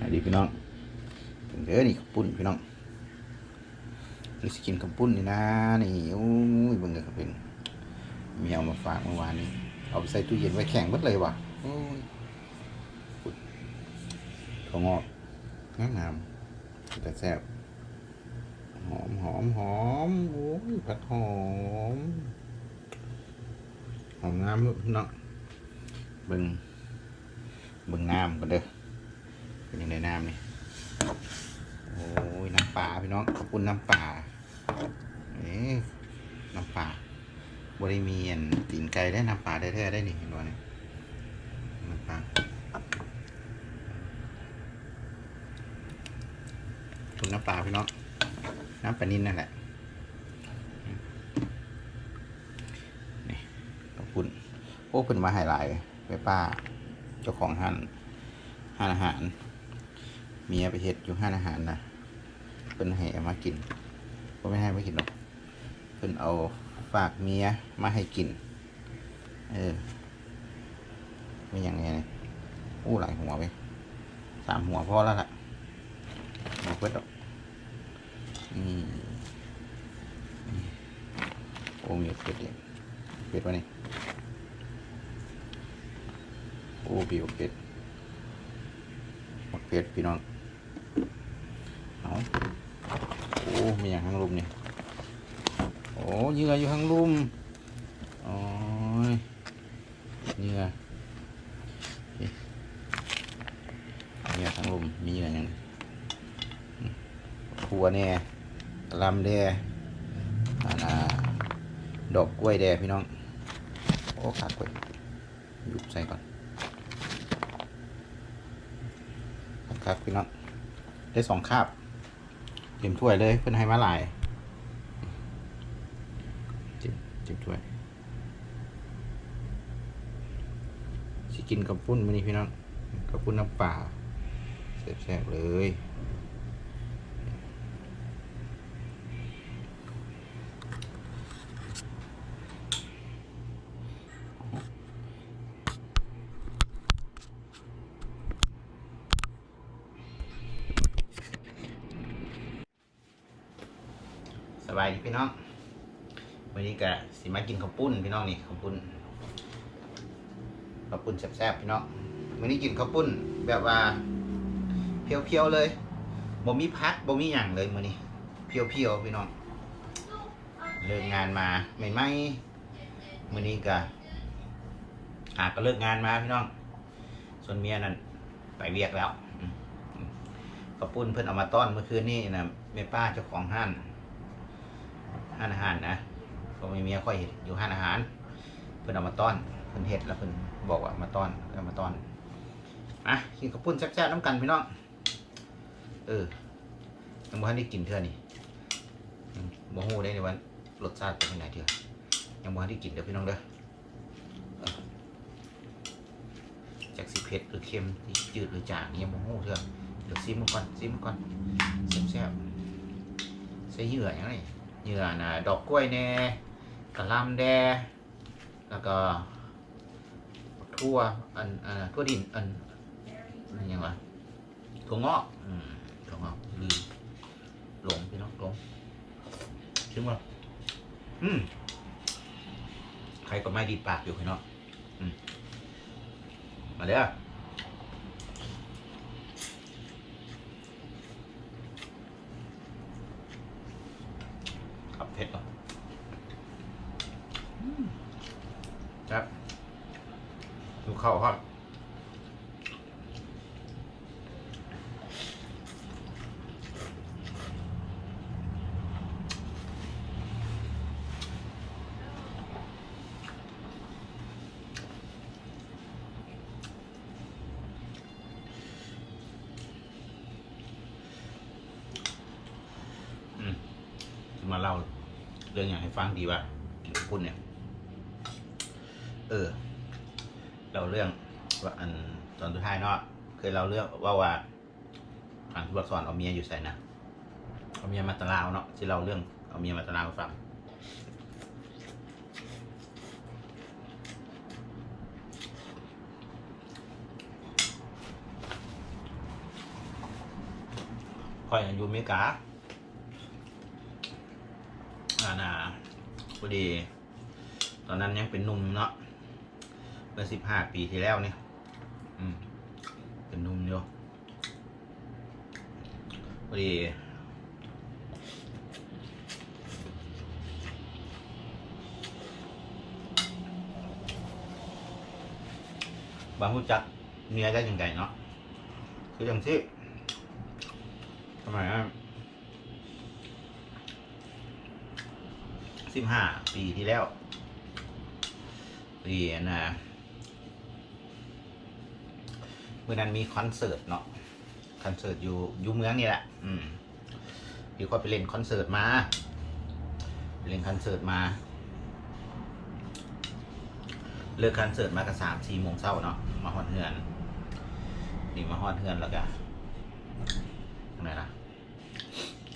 อันนี้พี่น้องเด้อนี่ข้าวปุ้นพี่น้องนี่สกินข้าวปุ้นนี่นะนี่โอ้ยเบิ่งเลยครับเป็นเมียเอามาฝากเมื่อวานนี้เอาไปใส่ตู้เย็นไว้แข็งหมดเลยว่ะโอ้ยปุ้นถั่วงอกงามงามแต่แซ่บหอมหอมหอมโอ้ยผัดหอมหอมงามลูกพี่น้องเบิ่งเบิ่งน้ำกันเด้อ เป็นยังไงน้ำนี่โอ้ยน้ำปลาพี่น้องขอบคุณน้ำปลาเอ๊น้ำปลาบริมีอันตีนไก่ได้น้ำปลาได้แท้ๆได้นี่เห็นบ่เนี่ยน้ำปลาคุณน้ำปลาพี่น้องน้ำปลานินนั่นแหละนี่ขอบคุณโอ้เป็นมาหายหลายไปป้าเจ้าของห้านห้านอาหาร เมียไปเฮ็ดอยู่ห้านอาหารนะเพิ่นให้มากินก็ไม่ให้มากินหรอกเพิ่นเอาฝากเมียมาให้กิน เออไม่อย่างไงเนี่ยอู้หลายหัวไปสามหัวพอแล้วล่ะมาเพิ่ดดอกนี่โอ้มีเป็ดเองเป็ดวะนี่โอ้บิวเป็ดหมดเป็ดพี่น้อง โอ้มีอย่างข้างลุมนี่โอ้เหยื่ออยู่ข้างลุมโอ้ยเหยื่อเหยื่อข้างลุมมีเหยื่อย่างทัวแน่กะลำแด่อันดอกกล้วยแด่พี่น้อง โอ้ขาดกล้วยหยุบใส่ก่อนครับพี่น้องได้สองคาบ เต็มถ้วยเลยเพื่อนให้มาหลายจิ้มจิ้มถ้วยสิกินกับปุ้นมานี่พี่น้องกับปุ้นน้ำปล่าแซ่บๆเลย สิมากินข้าวปุ้นพี่น้องนี่ข้าวปุ้นข้าวปุ้นแซ่บๆพี่น้องวันนี้กินข้าวปุ้นแบบว่าเพียวๆเลยบ่มีพักบ่มีหยังเลยมื้อนี้เพียวๆพี่น้องเลิกงานมาใหม่ๆมื้อนี้ก็อาก็เลิกงานมาพี่น้อง ส่วนเมียนั่นไปเวียกแล้วข้าวปุ้นเพิ่นเอามาต้อนเมื่อคืนนี้นะแม่ป้าเจ้าของห้านห้านอาหารนะ ก็มีเมียค่อยเห็ดอยู่ห้านอาหาร เพิ่นเอามาต้อนเพิ่นเห็ดแล้วเพิ่นบอกว่ามาต้อนเอามาต้อนอะกินข้าวปุ้นแซ่บๆน้ำกันพี่น้องเออยังบ่ทันได้กินเทื่อนี่ยังบ่ฮู้ได้ในวันรสชาติเป็นยังไงเทื่อยังบ่ทันได้กินเด้อพี่น้องเด้อเออจากสิเผ็ดหรือเค็มจืดหรือจางนี่ยังบ่ฮู้เทื่อเดี๋ยวซิมก่อนซิมก่อนแซ่บๆใส่เหยื่อหยังไงเหยื่อนะดอกกล้วยแน่ กะหล่ำแด แล้วก็ทั่วอันอันทั่วดินอันอันยังวะถั่วงอกอืมถั่วงอกลืมหลงพี่น้องหลงชิมก่อนอืมใครก็ไม่ดีปากอยู่พี่น้องอืมมาเด้อขับเผ็ดเหรออืม ครับดูเข้าวครับอืมจะมาเล่าเรื่องอย่างให้ฟังดีว่าคุณเนี่ย เออ เราเรื่องว่าอันตอนสุดท้ายเนาะเคยเราเรื่องว่าว่าทางทุบสอนเอาเมียอยู่ใส่นะเอาเมียมาตะลาวเนาะที่เราเรื่องเอาเมียมาตะลาวฟังคอยอยู่เมกาอ่าน่ะพอดี ตอนนั้นยังเป็นหนุ่มเนาะ มื่อสิบห้าปีที่แล้วเนี่ยอืมเป็นนุ่มอยู่พอดีบางผู้จักเมียได้ยังไงเนาะคืออย่างที่ทำไมอะสิบห้าปีที่แล้วปีนะ มื่อนั้นมีคอนเสิร์ตเนาะคอนเสิร์ตอยู่อยู่เมืองนี่แหละ อืมเดี๋ยวก็ไปเล่นคอนเสิร์ตมาไปเล่นคอนเสิร์ตมา เลิกคอนเสิร์ตมาก็สามสี่โมงเช้าเนาะมาฮอดเฮือนนี่มาฮอดเฮือนแล้วก็อะไรนะ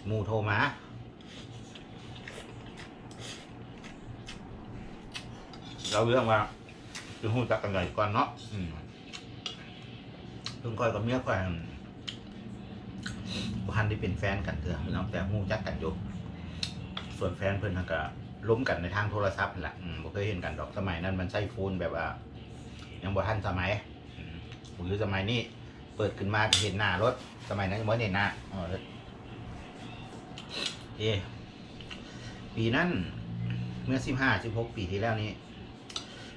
มูโทรมาเราเรื่องว่าจะหูจักกันไงก่อนเนาะอืม ลุงก้อยกับเมียก้อยบ้านได้เป็นแฟนกันเถอะพี่น้องแต่หูจักกันอยู่ส่วนแฟนเพื่อนก็ล้มกันในทางโทรศัพท์แหละอืมเคยเห็นกันดอกสมัยนั้นมันใช้โฟนแบบว่า ยังบ่ทันสมัยอืมหรือสมัยนี้เปิดขึ้นมากเห็นหน้ารถ สมัยนั้นยังบ่เห็นหน้าอ๋อเอปีนั้นเมื่อสิบห้าสิบหกปีที่แล้วนี้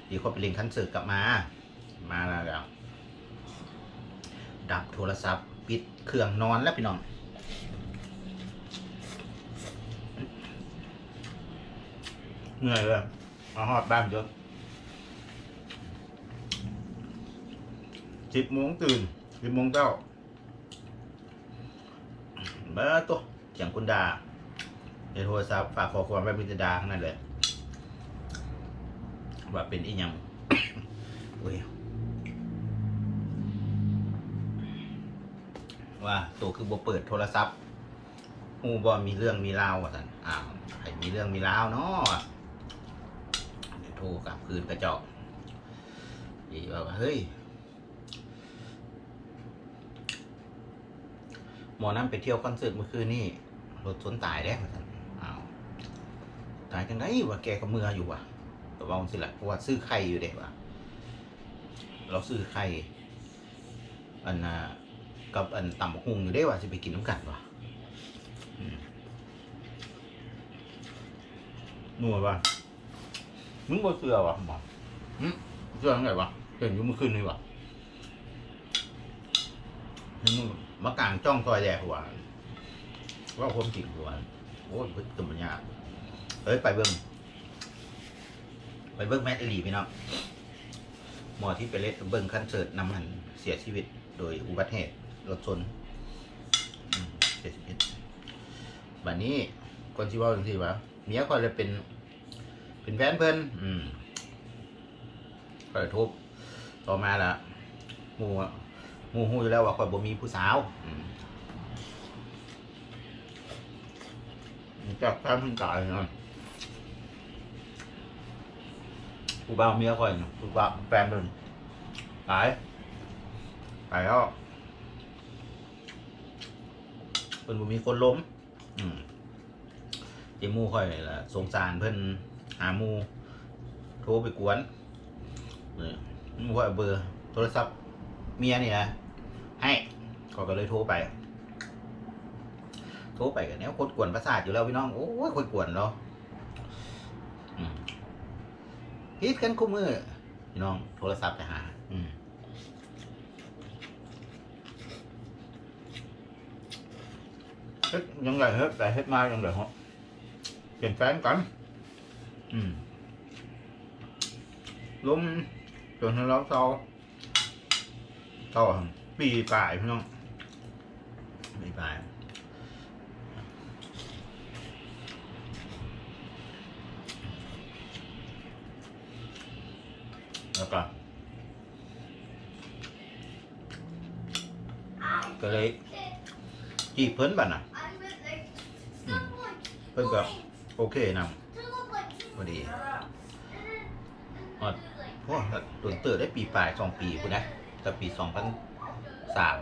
ดีคนไปเล่นคอนเสิร์ตกลับมา มาแล้ว ดับโทรศัพท์ปิดเครื่องนอนแล้วพี่น้องเหนื่อยเลยมาหอดบ้านจนสิบโมงตื่นสิบโมงเจ้าเบอร์ตัวเสียงคุณดาในโทรศัพท์ฝากขอความไว้พิจดาข้างนั้นเลย ว่าเป็นอีหยังโอ้ย ว่าตัวคือบ่เปิดโทรศัพท์ฮูบ่มีเรื่องมีราวว่าซั่นอ้าวใครมีเรื่องมีราวเนาะเดี๋ยวโทรกลับคืนกระจอกอีว่าเฮ้ยหมอนั่นไปเที่ยวคอนเสิร์ตเมื่อคืนนี่รถชนตายแล้วว่าซั่นอ้าวตายจังไดวะแกก็เมื่ออยู่ว่ะก็ว่าสิละเพราะว่าซื้อไข่อยู่เด็กว่ะเราซื้อไข่อันน่ะ กับอันต่ำหุงอยู่ได้ว่าจะไปกินน้ำกันวะนัวว่ะมึงบ่เสือวะหมอหึเสือไงวะเห็นยู่เมื่อคืนนี่วะมึงมากลางจ้องซอยแดกว่ะว่าความจริงว่ะโอ้ยเพิ่งตุ่มปัญญาเฮ้ยไปเบิ่งไปเบิ้งแมทเอลีพี่น้องหมอที่ไปเล่นเบิ้งคอนเสิร์ตนำหันเสียชีวิตโดยอุบัติเหตุ รถชนอืมเสียชีวิตบัดนี้คนที่ว่าจังซี่วะเมียคอยเลยเป็น เป็นแฟนเพิ่นอืมคอยทุบต่อมาละหมูหมูฮู้อยู่แล้วว่าคอยบ่มีผู้สาวอืมจากแฟนเพิ่นตายเนาะกูบ้าวเมียก่อนกูบ้าวแฟนมึงตายตายแล้ว เพิ่นบ่มีคนล้ม อืมเจมูค่อยล่ะสงสารเพิ่นหาหมูโทรไปกวนนี่มูค่อยเอาเบอร์ โทรศัพท์เมียนี่นะให้ก็ก็เลยโทรไป โทรไปกันเนี้ยคนกวนประสาทอยู่แล้วพี่น้อง โอ้ยคนกวนเนาะฮิตกันคู่มือพี่น้องโทรศัพท์ไปหา อืม เฮ็ดยังไงเฮ็ดแต่เฮ็ดมายังไงฮะเป็นแฟนกันอืมล้มจนทะ เลาะเศร้าต่อปีปลายพี่น้องปีปลายแล้วก็ก็เลยจีบเพิ่นบัดน่ะเพิ่นก็โอเคนำพอดีฮอดโอ้ตัวเติร์ได้ปีปลายสองปีพุ่นนะแต่ปีสองพันสาม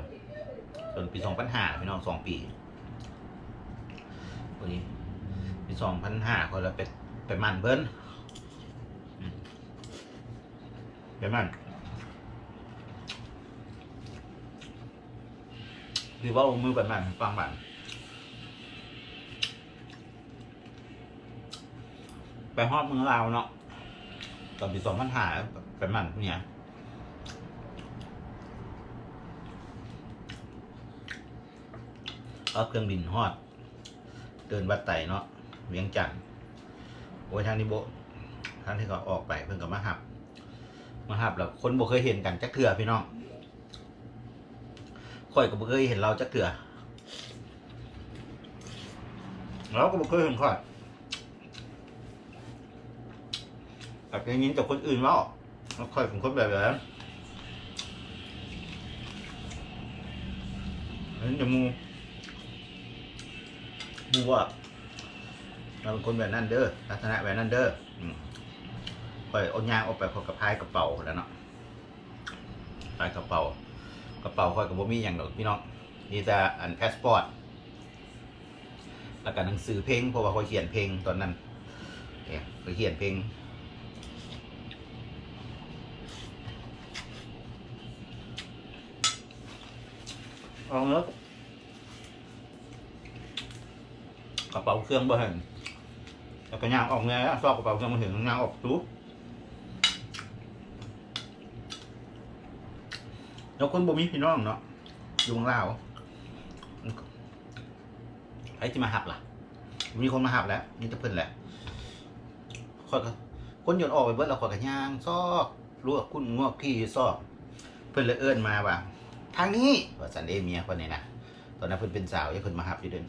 จนปีสองพันห้าพี่น้องสองปีวันนี้มีสองพันห้าคนละเป็ดไปมันเบิ้ลไปมันหรือว่ามือไปมันฟังมัน ฮอดเมืองลาวเนาะตอนปีสองพันหาไปมันเนี่ยเอาเครื่องบินฮอด เดินวัดไต่เนาะเวียงจันทน์โอ้ยทางนี้โบทางที่เขาออกไปเพิ่งกับมาหับ มาหับแล้วคนบ่เคยเห็นกันจักเถื่อพี่น้องข่อยก็บ่เคยเห็นเราจักเถื่อเราก็บ่เคยเห็นข่อย แต่ได้ยินจากคนอื่นว่าแล้วข่อยเป็นคนแบบนั้นเห็นจมูกมูว่าเราเป็นคนแบบนั้นเด้อลักษณะแบบนั้นเด้ออืมคอยเอายางออกไปพอกระพายกระเป๋าแล้วเนาะพากระเป๋ากระเป๋าคอยกับบ่มีอย่างดอกพี่น้องมีแต่อันพาสปอร์ตแล้วก็หนังสือเพลงเพราะว่าคอยเขียนเพลงตอนนั้นเนี่ยคอยเขียนเพลง เอาเนอะกระเป๋าเครื่องบ่เห็นแล้วก็ย่างออกไงซอกกระเป๋าเครื่องมาเห็นย่างออกตู้แล้วคนบ่มีพี่น้องเนาะอยู่ข้างลาวใครจะมาหับล่ะ มีคนมาหับแล้วมีแต่เพิ่นแหละคนก็คนโยนออกไปเบิดแล้วคนก็ย่างซอกลวกกุ้นงวกขี้ซอก เพิ่นเลยเอิ้อนมาว่า ทางนี้ว่าสันเดเมียคนนี้นะตอนนั้นเพิ่นเป็นสาวยังเพิ่นมาหับอยู่เดิน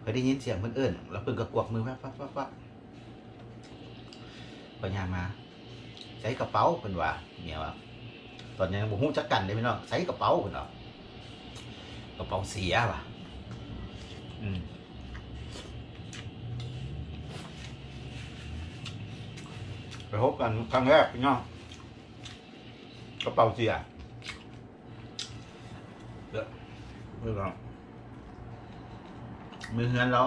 เคยได้ยินเสียงเพื่อนเอิ้นแล้วเพื่อนก็กวักมือแป๊บปั๊บปั๊บปั๊บปัญญามาใช้กระเป๋าเป็นว่าเมียว่าตอนนี้บุหูจักกันเลยพี่น้องใช้กระเป๋าเป็นว่ากระเป๋าเสียว่ะอืมไปพบกันครั้งแรกพี่น้องกระเป๋าเสีย เด้อไม่ลองมือเฮือนเรา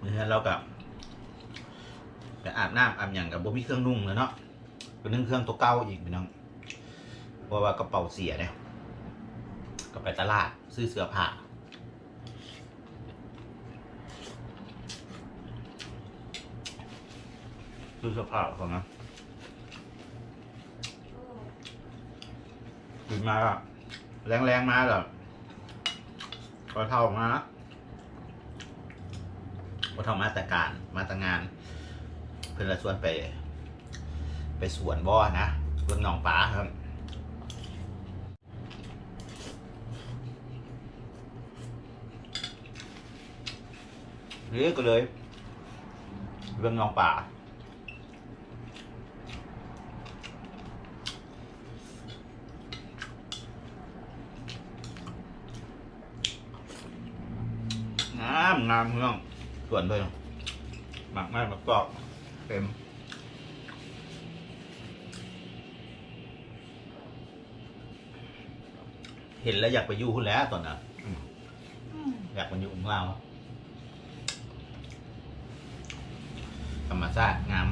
มือเฮือนเรากับไปอาบน้ำอาบอย่างกับบ่มีเครื่องนุ่งเลยเนาะก็นึ่งเครื่องตัวเก่าอีกพี่น้องเพราะว่ากระเป๋าเสียเนี่ยก็ไปตลาดซื้อเสื้อผ้าซื้อเสื้อผ้าของนะ นมาแรงๆมาแบบพอเท่ามาพอเท่ามาแต่การมาแต่งาน เพื่อนละชวนไป ไปสวนบ่อนะเบื้องหนองป้าครับเรียกก็เลยเรื่องหนองป่า งามงามเมืองส่วนเลยหมักแม่หมักกรอบเต็มเห็นแล้วอยากไปอยู่คุณแล้วตอนนั้นอืมอยากไปอยู่ของเราธรรมชาติงาม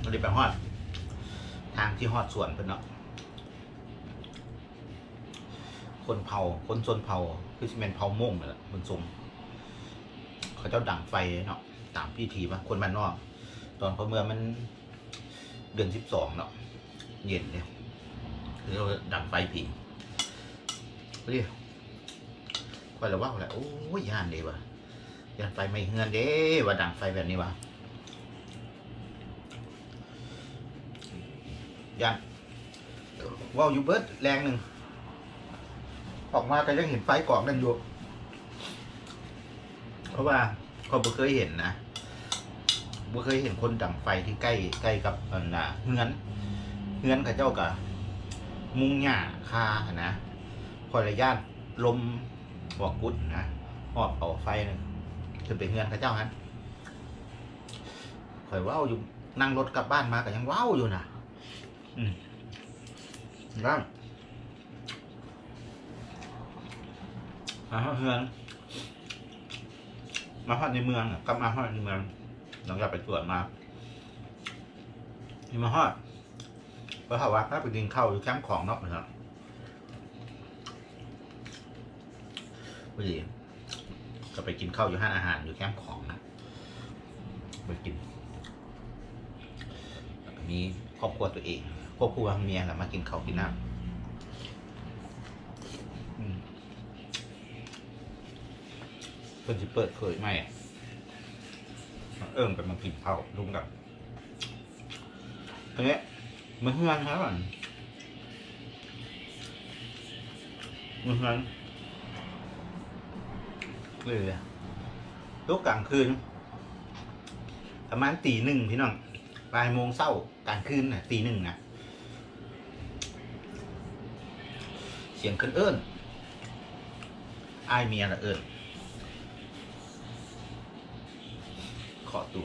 เราได้ไปฮอด ทางที่ฮอดสวนเพิ่นเนาะคนเผาคนชนเผาคือสิเป็นเผาม่งนั่นแหละมันทรง เขาเจ้าดังไฟเนาะตามพิธีปะคนบ้านนอก ตอนเขาเมื่อมันเดือนสิบสองเนาะเย็นเนี่ยคือเราดังไฟผีเรียกคอยระว่าแหละโอ้ยยานเดีวะยานไฟไม่เฮือนเด้ว่าดังไฟแบบนี้วะยานว่าวอยู่เบิดแรงหนึ่งออกมาก็ยังเห็นไฟกองนั่นอยู่ ราะว่าก็บ่เคยเห็นนะบ่เคยเห็นคนดังไฟที่ใกล้ใกล้กับอันน่ะเฮือนเฮือนเขาเจ้ากับมุงหญ้าคาหนะคอยระยานลมบอกกุดนะหอบเอาไฟนึงขึ้นไปเฮือนเขาเจ้าฮันคอยว้าวอยู่นั่งรถกลับบ้านมาก็ยังว้าวอยู่นะอืมนั่าฮอดเฮือน มาฮอดในเมืองกลับมาฮอดในเมืองหลังจากไปตรวจมานี่มาฮอดเพราะว่าถ้าไปกินข้าวอยู่แคมป์ของเนาะนะครับพอดีก็ไปกินข้าวอยู่ห้านอาหารอยู่แคมป์ของนะไปกินมีครอบครัวตัวเองครอบครัวเมียแหละมากินข้าวกินน้ำอืม เพิ่นสิเปิดเคยไหมมาเอิ่มไปมากินข้าวรุมกับอันเนี้มือเฮือนครับอะมือเฮือนเลยอะลูกกลางคืน ประมาณตีหนึ่งพี่น้องบ่ายโมงเศร้ากลางคืนน่ะตีหนึ่งนะเสียงขึ้นเอิ้นอายเมียละเอิ้น ขอตู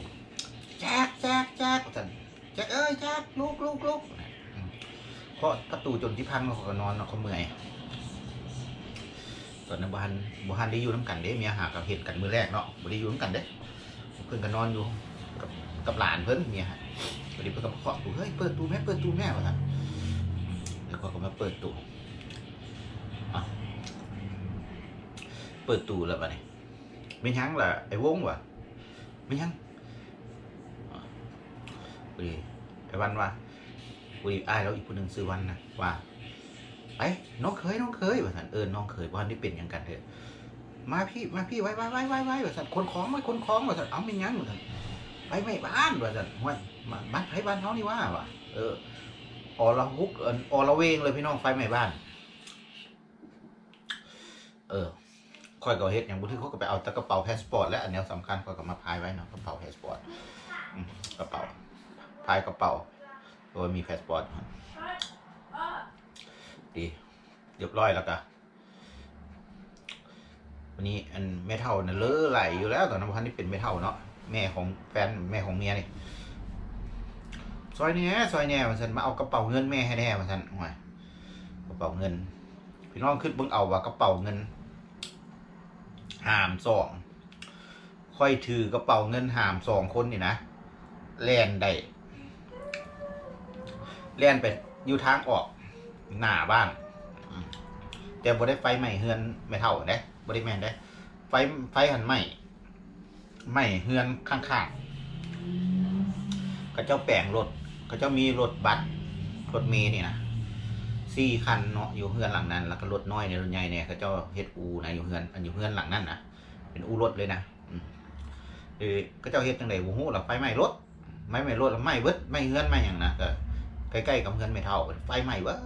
แจ๊กแจ๊กแจ๊กท่านแจ๊กเอ้ยแจ๊กลูกลูกลูกอืมเคาะประตูจนที่พังแล้วเขาก็นอนเนาะเขาเมื่อยตอนนั้นบ้านบ้านได้อยู่น้ำกันเด้เมียหากับเห็นกันมือแรกเนาะบ่ได้อยู่น้ำกันเด้เพิ่นก็นอนอยู่กับกับหลานเพิ่นเมียฮะพอดีเพิ่นก็มาเคาะตู้เฮ้ยเปิดตู้แม่เปิดตู้แม่วะท่านแล้วก็ก็มาเปิดตู้อะเปิดตู้แล้วปะเนี่ยไม่ยั้งล่ะไอ้วงวะ ไม่ยังอะพอดีไอ้วันว่าพอดีอ้ายแล้วอีกคนหนึ่งซื้อวันนะว่าไปน้องเคยน้องเคยว่าท่านเออน้องเคยวันนี้เป็นยังกันเถอะมาพี่มาพี่ไว้ไว้ไว้ไว้ไว้ว่าท่านคนของไว้คนของว่าท่านเอาไม่ยั้งว่าท่านไปไม่บ้านว่าสันห้วยมาบ้านไผบ้านเขานี่ว่าว่ะเออออละฮุกเอิ้นออละเวงเลยพี่น้องไฟไหม้บ้าน เออ ค่อยก็เฮ็ดอย่างบุที่เขาก็ไปเอาแตะกระเป๋าพาสปอร์ตและอันเนี้ยสำคัญค่อยก็มาพายไว้เนาะกระเป๋าพาสปอร์ตกระเป๋าพายกระเป๋าโดยมีพาสปอร์ตดีเรียบร้อยแล้วก็วันนี้อันไม่เท่าน่ะเลอะไหลอยู่แล้วตอนนั้นพันนี่เป็นไม่เท่าเนาะแม่ของแฟนแม่ของเมียนี่ซอยแน่ซอยแน่มาสันมาเอากระเป๋าเงินแม่ให้แน่มาสันโอ้ยกระเป๋าเงิน พี่น้องขึ้นเบิ่งเอาว่ากระเป๋าเงิน หามสองค่อยถือกระเป๋าเงินหามสองคนนี่นะแล่นได้แล่นไปอยู่ทางออกหน้าบ้านแต่บ่ได้ไฟใหม่เฮือนไม่เท่าเด้บ่ได้แม่นเด้ไฟไฟหันใหม่ไม่เฮือนข้างๆเขาเจ้าแปลงรถเขาเจ้ามีรถบัสรถเมย์นี่นะ สี่คันเนาะอยู่เฮือนหลังนั้น แล้วก็รถน้อยในรถใหญ่เนี่ยเขาเจ้าเฮ็ดอูนะอยู่เฮือนอันอยู่เฮือนหลังนั้นนะเป็นอูรถเลยนะอืมเออเขาเจ้าเฮ็ดจังได๋บ่ฮู้หรอไฟไหม้รถไหม้ไหม้รถแล้วไหม้เบิดไหม้เฮือนไหม้หยังนะก็ใกล้ๆกับเฮือนไม่เท่าไฟไหม้เบิด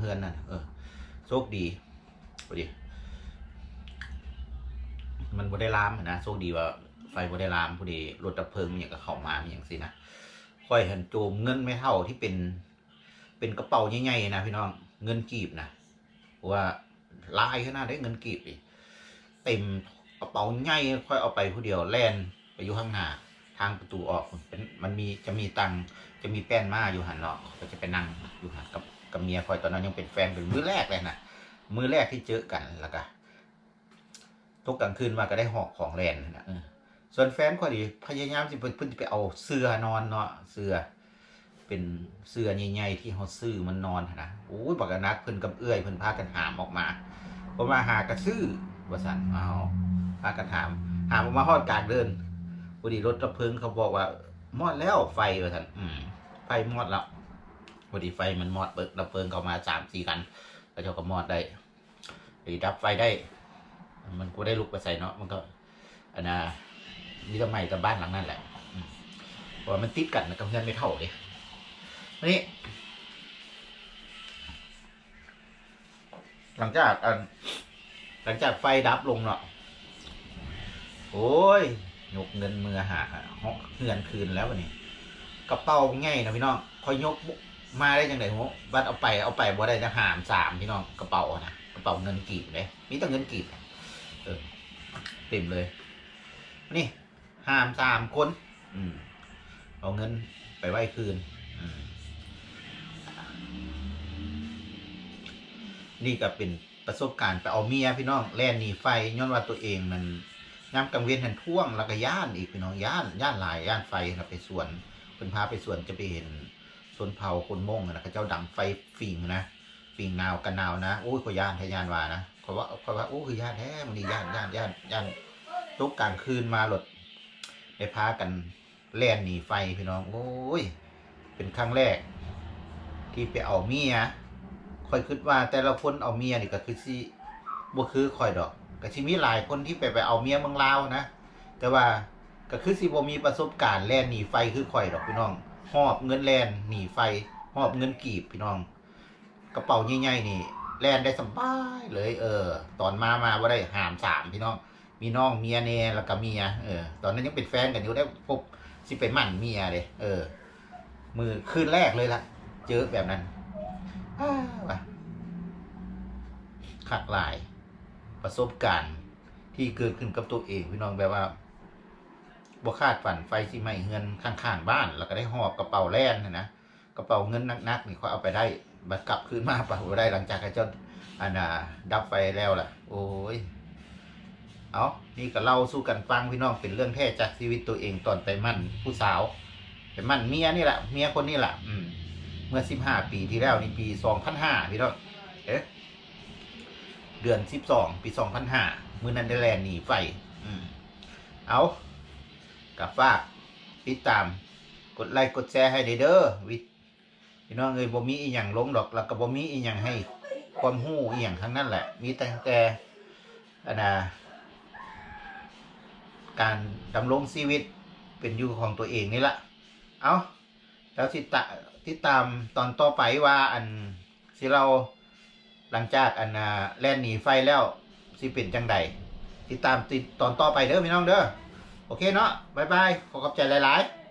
เฮือนนั่นเออโชคดีพอดีมันบ่ได้ลามนะโชคดีว่าไฟบ่ได้ลามพอดีรถดับเพลิงมันอย่างกับเข้ามามันอย่างสินะค่อยห็นโจมเงินไม่เท่าที่เป็นเป็นกระเป๋าใหญ่ๆนะพี่น้อง เงินกีบนะเพราะว่าลายขนาดได้เงินกีบอีกเต็มกระเป๋าใหญ่ค่อยเอาไปผู้เดียวแล่นไปอยู่ข้างหน้าทางประตูออกเป็นมันมีจะมีตังจะมีแป้นมาอยู่หันเนาะก็จะไปนั่งอยู่หันกับกับเมียคอยตอนนั้นยังเป็นแฟนเป็นมือแรกเลยนะมือแรกที่เจอกันแล้วก็ตกกลางคืนมาก็ได้หอกของแลนนะส่วนแฟนข้อยดีพยายามสิเพิ่นเพิ่นไปเอาเสื้อนอนเนาะเสื้อ เป็นเสื้อใหญ่ๆที่เฮาซื้อมันนอนนะโอ้ยบักกะนักเพิ่นกับเอื้อยเพิ่นพากันหามออกมาพอมาหากระซื้อว่าซั่นเอาพากันหาม หามออกมาฮอดกลางเดินพอดีรถดับเพิงเขาบอกว่ามอดแล้วไฟว่าซั่นอืมไฟมอดแล้วพอดีไฟมันมอดเบิกดับเพิงเข้ามา3-4คันแล้วเจ้าก็มอดได้ไอ้ดับไฟได้ มันก็ได้ลุกไปใส่เนาะมันก็อันน่ะมีแต่ใหม่แต่บ้านหลังนั่นแหละเพราะว่ามันติดกันนะกับเพื่อนไม่เท่าเลย นนี้หลังจากอันหลังจากไฟดับลงเนาะโอ้ยยกเงินมือหาหอกเฮือนคืนแล้ววันนี้กระเป๋าง่ายนะพี่น้องคอยยกมาได้ยังไงหัวบัดเอาไปเอาไปบ่ได้จะหามสามพี่น้องกระเป๋านะกระเป๋าเงินกีบเลยมีแต่เงินกีบเออเต็มเลย นี่หามสามคน อืมเอาเงินไปไหว้คืน อืม นี่ก็เป็นประสบการณ์ไปเอาเมียพี่น้องแล่นหนีไฟย้อนว่าตัวเองมันย้ำกังเวียนหันท่วงแล้วก็ย่านอีกพี่น้องย่านย่านหลายย่านไฟนะไปสวนเพิ่นพาไปสวนจะไปเห็นสวนเผาคนม่งนะเขาเจ้าดังไฟฝิ่งนะฝิ่งนาวกันนาวนะโอ้ยขอย่านทะยานว่านะเพราะว่าเพราะว่าโอ้คือย่านแท้มันนี่ย่านย่านย่านย่านตุกกลางคืนมาหลดไปพากันแล่นหนีไฟพี่น้องโอ้ยเป็นครั้งแรก ที่ไปเอาเมีย อยคิดว่า แต่ละคนเอาเมียนี่ก็คือสิบ่คือคอยดอกก็สิมีหลายคนที่ไปไปเอาเมียเมืองลาวนะแต่ว่าก็คือสิบ่มีประสบการณ์แล่นหนีไฟคือคอยดอกพี่น้องหอบเงินแล่นหนีไฟหอบเงินกีบพี่น้อง กระเป๋าใหญ่ๆนี่แล่นได้สบายเลย เออ ตอนมามาว่าได้หามสามพี่น้อง มีน้องเมียเนแล้วก็เมียเออตอนนั้นยังเป็นแฟนกันอยู่ได้ปุ๊บสิเป็นหมั่นเมียเลยเออ มือคืนแรกเลยล่ะเจอแบบนั้น ขักหลาย ประสบการณ์ ที่เกิดขึ้นกับตัวเองพี่น้องแบบว่าบ่คาดฝันไฟสิไหม้เงินข้างๆบ้าน แล้วก็ได้หอบกระเป๋าแล่นนะนะกระเป๋าเงินนักๆนี่เขาเอาไปได้บัดกลับคืนมาเปล่าได้หลังจากเจ้าอันน่ะดับไฟแล้วล่ะ โอ้ยเอานี่ก็เล่าสู้กันฟังพี่น้องเป็นเรื่องแท้จากชีวิตตัวเองตอนไปมั่นผู้สาวไปมั่นเมียนี่แหละเมียคนนี้แหละอืม มื่อสิบห้าปีที่แล้วนี่ปีสองพันห้าพี่น้องเอ๊ะเดือนสิบสองปีสองพันห้ามือนันเดแลนหนีไฟ อืม เอากับฝากติดตาม กดไลค์กดแชร์ให้เด้อวิพี่น้องเอ้ยบ่มีอีหยังลงดอกแล้วก็บ่มีอีหยังให้ ความรู้อีหยังทั้งนั้นแหละ มีแต่แต่อันน่ะการดำรงชีวิตเป็นอยู่ของตัวเองนี่แหละเอาแล้วติตา ติดตามตอนต่อไปว่าอันสิเราหลังจากอันแล่นหนีไฟแล้วสิเป็นจังใดติดตามติดตอนต่อไปเด้อพี่น้องเด้อโอเคเนาะบายบายขอขอบใจหลาย ๆ